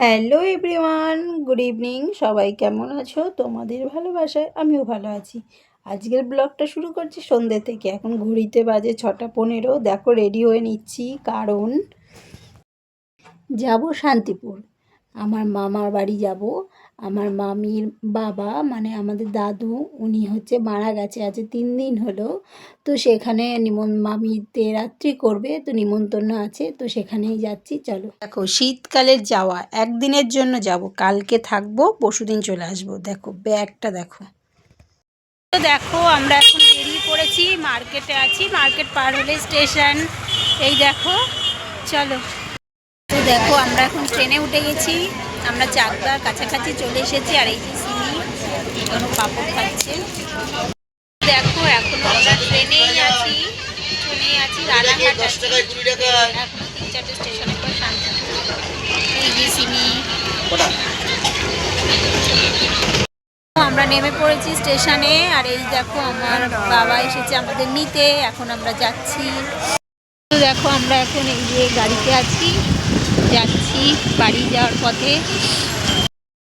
Hello everyone, good evening. সবাই কেমন আছো? তোমাদের ভালোবাসায় আমিও ভালো আছি। আজকের ব্লগটা শুরু করছি সন্ধ্যে থেকে। এখন ঘড়িতে বাজে ছটা পনেরো। দেখো রেডি হয়ে নিচ্ছি। কারণ যাব শান্তিপুর। আমার মামার বাড়ি যাব। আমার মামির বাবা মানে আমাদের দাদু, উনি হচ্ছে মারা গেছে আজ তিন দিন হলো। তো সেখানে নিমন, মামিতে রাত্রি করবে, তো নিমন্ত্রণ আছে, তো সেখানেই যাচ্ছি, চলো। দেখো, শীতকালের যাওয়া, একদিনের জন্য যাব, কালকে থাকব, পরশুদিন চলে আসব। দেখো, ব্যাগটা দেখো। তো দেখো, আমরা এখন বেরিয়ে পড়েছি, মার্কেটে আছি, মার্কেট পার হলে স্টেশন, এই দেখো, চলো। তো দেখো আমরা এখন ট্রেনে উঠে গেছি। আমরা চাকদার কাছাকাছি চলে এসেছি আর এই যে সিমি কোনো পাপড় খাচ্ছে। দেখো এখন আমরা ট্রেনেই আছি ট্রেনেই আছি রানাঘাট আছি এখনও তিন চারটে স্টেশনের পর শান্তিপুর। এই যে সিমি আমরা নেমে পড়েছি স্টেশনে আর এই দেখো আমার বাবা এসেছে আমাদের নিতে এখন আমরা যাচ্ছি। দেখো আমরা এখন এই যে গাড়িতে আছি। যাচ্ছি বাড়ি যাওয়ার পথে।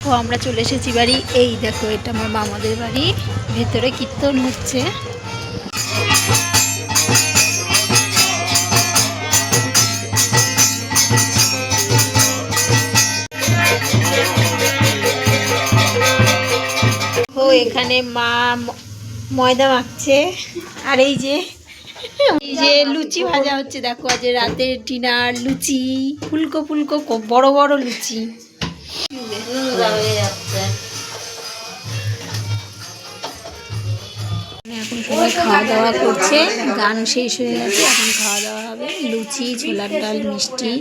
তো আমরা চলে এসেছি বাড়ি। এই দেখো, এটা আমার মামাদের বাড়ি। ভেতরে কীর্তন হচ্ছে। ও, এখানে ম- ময়দা মাখছে। আর এই যে যে লুচি ভাজা হচ্ছে, দেখো, আজ রাতের ডিনার লুচি, ফুলকো ফুলকো বড় বড় লুচি। এখন সবাই খাওয়া দাওয়া করছে, গান শেষ হয়ে গেছে, এখন খাওয়া দাওয়া হবে, লুচি, ছোলার ডাল, মিষ্টি।